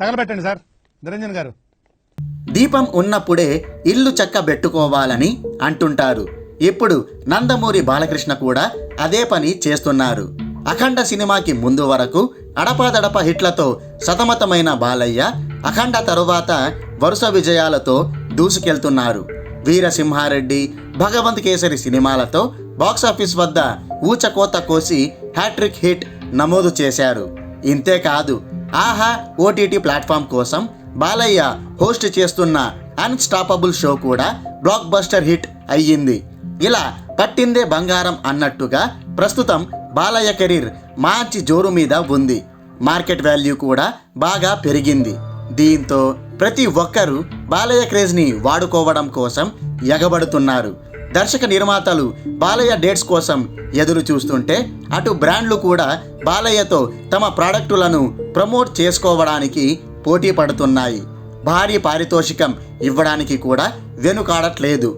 తగలబెట్టండి sir. Niranjan గారు. దీపం ఉన్నప్పుడే ఇల్లు చక్కబెట్టుకోవాలని అంటుంటారు. ఇప్పుడు నందమూరి బాలకృష్ణ కూడా అదే పని చేస్తున్నారు. అఖండ సినిమాకి ముందు వరకు అడపాదడప హిట్లతో సతమతమైన బాలయ్య అఖండ తరువాత వరుస విజయాలతో దూసుకెళ్తున్నారు. వీరసింహారెడ్డి భగవంత్ కేసరి సినిమాలతో బాక్సాఫీస్ వద్ద ఊచకోత కోసి హ్యాట్రిక్ హిట్ నమోదు చేశారు. ఇంతేకాదు ఆహా ఓటీటీ ప్లాట్ఫామ్ కోసం బాలయ్య హోస్ట్ చేస్తున్న అన్స్టాపబుల్ షో కూడా బ్లాక్ బస్టర్ హిట్ అయ్యింది. ఇలా పట్టిందే బంగారం అన్నట్టుగా ప్రస్తుతం బాలయ్య కెరీర్ మంచి జోరు మీద ఉంది. మార్కెట్ వాల్యూ కూడా బాగా పెరిగింది. దీంతో ప్రతి ఒక్కరూ బాలయ్య క్రేజ్ని వాడుకోవడం కోసం ఎగబడుతున్నారు. దర్శక నిర్మాతలు బాలయ్య డేట్స్ కోసం ఎదురు చూస్తుంటే అటు బ్రాండ్లు కూడా బాలయ్యతో తమ ప్రాడక్టులను ప్రమోట్ చేసుకోవడానికి పోటీ పడుతున్నాయి. భారీ పారితోషికం ఇవ్వడానికి కూడా వెనుకాడట్లేదు.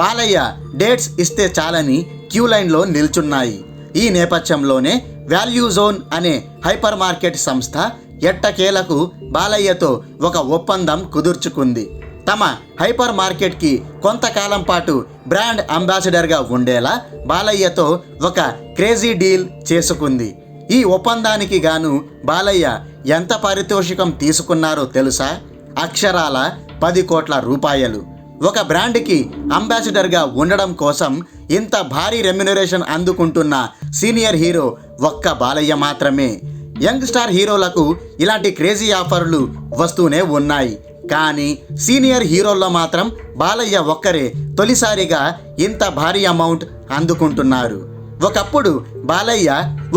బాలయ్య డేట్స్ ఇస్తే చాలని క్యూ లైన్లో నిల్చున్నాయి. ఈ నేపథ్యంలోనే వాల్యూ జోన్ అనే హైపర్ మార్కెట్ సంస్థ ఎట్టకేలకు బాలయ్యతో ఒక ఒప్పందం కుదుర్చుకుంది. తమ హైపర్ మార్కెట్కి కొంతకాలం పాటు బ్రాండ్ అంబాసిడర్గా ఉండేలా బాలయ్యతో ఒక క్రేజీ డీల్ చేసుకుంది. ఈ ఒప్పందానికి గాను బాలయ్య ఎంత పారితోషికం తీసుకున్నారో తెలుసా? అక్షరాల పది కోట్ల రూపాయలు. ఒక బ్రాండ్కి అంబాసిడర్గా ఉండడం కోసం ఇంత భారీ రెమ్యునరేషన్ అందుకుంటున్న సీనియర్ హీరో ఒక్క బాలయ్య మాత్రమే. యంగ్ స్టార్ హీరోలకు ఇలాంటి క్రేజీ ఆఫర్లు వస్తూనే ఉన్నాయి. కానీ సీనియర్ హీరోల్లో మాత్రం బాలయ్య ఒక్కరే తొలిసారిగా ఇంత భారీ అమౌంట్ అందుకుంటున్నారు. ఒకప్పుడు బాలయ్య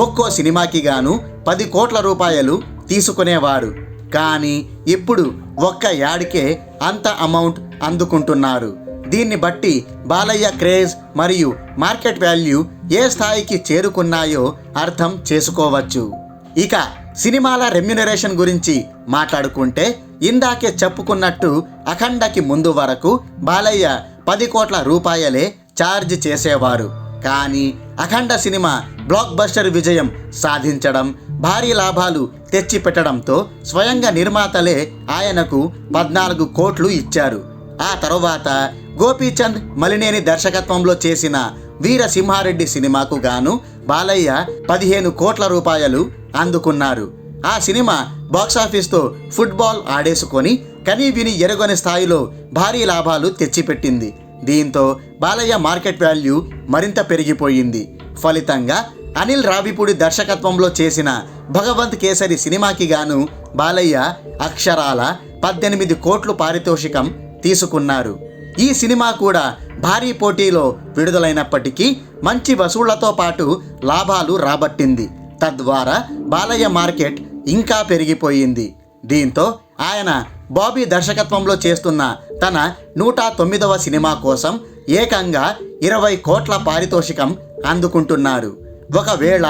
ఒక్కో సినిమాకి గాను పది కోట్ల రూపాయలు తీసుకునేవారు కానీ ఇప్పుడు ఒక్క యాడికే అంత అమౌంట్ అందుకుంటున్నారు. దీన్ని బట్టి బాలయ్య క్రేజ్ మరియు మార్కెట్ వాల్యూ ఏ స్థాయికి చేరుకున్నాయో అర్థం చేసుకోవచ్చు. ఇక సినిమాల రెమ్యునరేషన్ గురించి మాట్లాడుకుంటే ఇందాకే చెప్పుకున్నట్టు అఖండకి ముందు వరకు బాలయ్య పది కోట్ల రూపాయలే ఛార్జ్ చేసేవారు. కానీ అఖండ సినిమా బ్లాక్ బస్టర్ విజయం సాధించడం భారీ లాభాలు తెచ్చిపెట్టడంతో స్వయంగా నిర్మాతలే ఆయనకు పద్నాలుగు కోట్లు ఇచ్చారు. ఆ తరువాత గోపీచంద్ మలినేని దర్శకత్వంలో చేసిన వీరసింహారెడ్డి సినిమాకు గాను బాలయ్య పదిహేను కోట్ల రూపాయలు అందుకున్నారు. ఆ సినిమా బాక్సాఫీస్తో ఫుట్బాల్ ఆడేసుకొని కనీ విని ఎరగని స్థాయిలో భారీ లాభాలు తెచ్చిపెట్టింది. దీంతో బాలయ్య మార్కెట్ వాల్యూ మరింత పెరిగిపోయింది. ఫలితంగా అనిల్ రావిపూడి దర్శకత్వంలో చేసిన భగవంత్ కేసరి సినిమాకి గాను బాలయ్య అక్షరాల పద్దెనిమిది కోట్లు పారితోషికం తీసుకున్నారు. ఈ సినిమా కూడా భారీ పోటీలో విడుదలైనప్పటికీ మంచి వసూళ్ళతో పాటు లాభాలు రాబట్టింది. తద్వారా బాలయ్య మార్కెట్ ఇంకా పెరిగిపోయింది. దీంతో ఆయన బాబీ దర్శకత్వంలో చేస్తున్న తన నూట తొమ్మిదవ సినిమా కోసం ఏకంగా ఇరవై కోట్ల పారితోషికం అందుకుంటున్నారు ఒకవేళ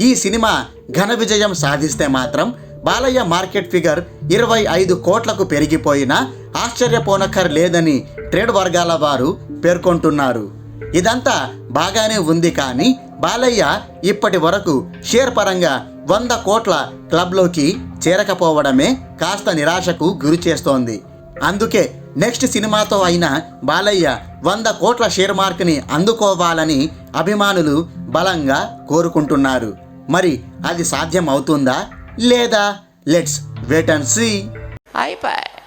ఈ సినిమా ఘన విజయం సాధిస్తే మాత్రం బాలయ్య మార్కెట్ ఫిగర్ ఇరవై ఐదు కోట్లకు పెరిగిపోయినా ఆశ్చర్యపోనక్కర్ లేదని ట్రేడ్ వర్గాల వారు పేర్కొంటున్నారు. ఇదంతా బాగానే ఉంది కానీ బాలయ్య ఇప్పటి వరకు షేర్ పరంగా వంద కోట్ల క్లబ్లోకి చేరకపోవడమే కాస్త నిరాశకు గురి చేస్తోంది. అందుకే నెక్స్ట్ సినిమాతో అయిన బాలయ్య వంద కోట్ల షేర్ మార్క్ని అందుకోవాలని అభిమానులు బలంగా కోరుకుంటున్నారు. మరి అది సాధ్యం అవుతుందా? లేదా? Let's wait and see. అయిపోయి